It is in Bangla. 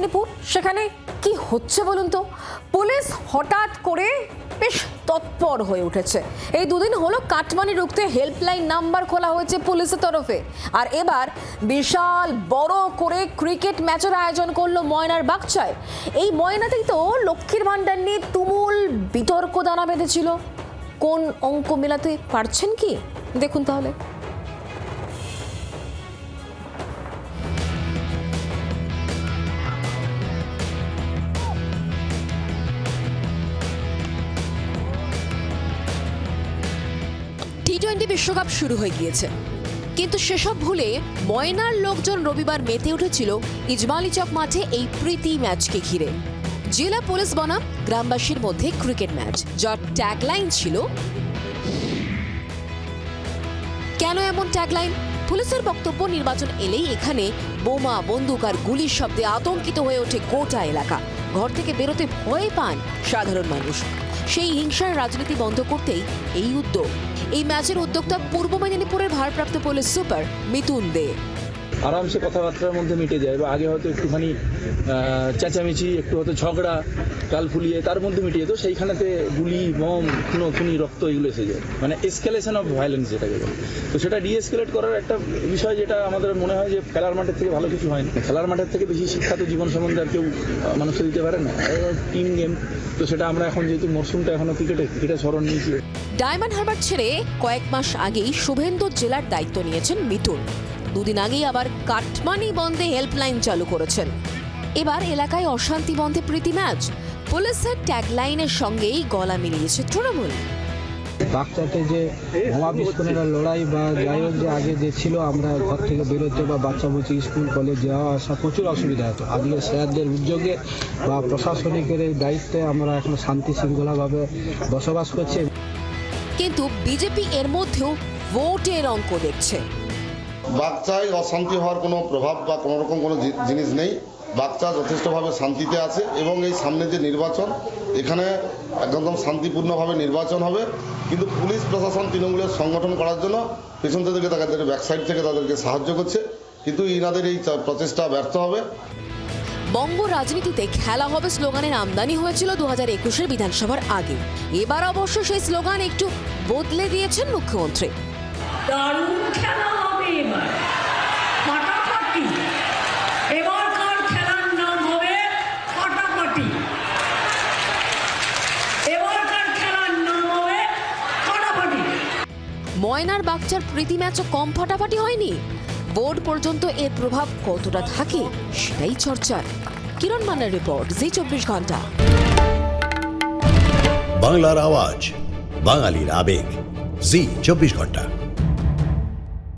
মেদিনীপুর? সেখানে কি হচ্ছে বলুন তো? পুলিশ হঠাৎ করে বেশ তৎপর হয়ে উঠেছে। এই দুদিন হলো কাটমানি রুখতে হেল্পলাইন নাম্বার খোলা হয়েছে পুলিশের তরফে। আর এবার বিশাল বড় করে ক্রিকেট ম্যাচের আয়োজন করল ময়নার বাগচায়। এই ময়নাতেই তো লক্ষ্মীর ভাণ্ডার নিয়ে তুমুল বিতর্ক দানা বেঁধেছিল। কোন অঙ্ক মেলাতে পারছেন কি? দেখুন তাহলে। টি টোয়েন্টি বিশ্বকাপ শুরু হয়ে গিয়েছে। কিন্তু সেসব ভুলে ময়নার লোকজন রবিবার মেতে উঠেছিল ইজমালি চক মাঠে এই প্রীতি ম্যাচকে ঘিরে। জেলা পুলিশ বনাম গ্রামবাসীর মধ্যে ক্রিকেট ম্যাচ, যার ট্যাগলাইন ছিল, কেন এমন ট্যাগলাইন পুলিশের বক্তব্য নির্বাচন এলেই এখানে বোমা, বন্দুক আর গুলির শব্দে আতঙ্কিত হয়ে ওঠে গোটা এলাকা। ঘর থেকে বেরোতে ভয় পান সাধারণ মানুষ। সেই হিংসার রাজনীতি বন্ধ করতেই এই উদ্যোগ। এই ম্যাচের উদ্যোক্তা পূর্ব মেদিনীপুরের ভারপ্রাপ্ত পুলিশ সুপার মিতুন দে। আরামসে কথাবার্তার মধ্যে মিটে যায় বা আগে হয়তো একটুখানি চেঁচামেচি, একটু হয়তো ঝগড়া কাল ফুলিয়ে তার মধ্যে মিটিয়ে তো সেইখানেতে গুলি বম খুনো, খুনি, রক্ত এগুলো এসে যায়। মানে এসকালেশন অফ ভায়োলেন্স যেটাকে বলে। তো সেটা ডিএসকেলেট করার একটা বিষয় যেটা আমাদের মনে হয় যে খেলার মাঠের থেকে ভালো কিছু হয় না। খেলার মাঠের থেকে বেশি শিক্ষা তো জীবন সম্বন্ধে আর কেউ মানুষকে দিতে পারে না। টিম গেম তো সেটা আমরা এখন যেহেতু মরশুমটা এখনও ক্রিকেটে ক্রিকেটে স্মরণ নিয়েছি। ডায়মন্ড হারবার ছেড়ে কয়েক মাস আগেই শুভেন্দু জেলার দায়িত্ব নিয়েছেন মিতুন দুদিন আগেই আবার কাটমানি বন্ধে হেল্পলাইন চালু করেছেন। এবার এলাকায় অশান্তি বন্ধে প্রীতি ম্যাচ। পুলিশের ট্যাগলাইনের সঙ্গেই গলা মিলিয়েছে তৃণমূল। বাচ্চাকে যে বোমা বিস্ফোরণের লড়াই বা যাই হোক যে আগে যে ছিল আমরা ঘর থেকে বেরোতে বা বাচ্চা বুচি স্কুল কলেজ যাওয়া আসা প্রচুর অসুবিধা হতো। আজকে স্যারদের উদ্যোগে বা প্রশাসনিকের এই দায়িত্বে আমরা এখন শান্তি শৃঙ্খলাভাবে বসবাস করছি। কিন্তু বিজেপি এর মধ্যেও ভোটের অঙ্ক দেখছে। বাচ্চায় অশান্তি হওয়ার কোনো প্রভাব বা কোনো রকম কোনো জিনিস নেই। বাচ্চা যথেষ্টভাবে শান্তিতে আছে এবং এই সামনে যে নির্বাচন এখানে একদম শান্তিপূর্ণভাবে নির্বাচন হবে। কিন্তু পুলিশ প্রশাসন তৃণমূলের সংগঠন করার জন্য পেছন থেকে তাদের ব্যাকসাইড থেকে তাদেরকে সাহায্য করছে। কিন্তু ইনাদের এই প্রচেষ্টা ব্যর্থ হবে। বঙ্গ রাজনীতিতে খেলা হবে স্লোগানের আমদানি হয়েছিল দু হাজার একুশের বিধানসভার আগে। এবার অবশ্য সেই স্লোগান একটু বদলে দিয়েছেন মুখ্যমন্ত্রী। দারুণ খেলা হবে এবার ফাটাফাটি এবারকার খেলার নাম হবে ফাটাফাটি এবারকার খেলার নাম হবে ফাটাফাটি ময়নার বাগচার প্রীতি ম্যাচও কম ফাটাফাটি হয়নি। বোর্ড পর্যন্ত এর প্রভাব কতটা থাকে সেটাই চর্চার। কিরণ মানের রিপোর্ট, জি চব্বিশ ঘণ্টা। বাংলার আওয়াজ, বাঙালির আবেগ, জি চব্বিশ ঘণ্টা।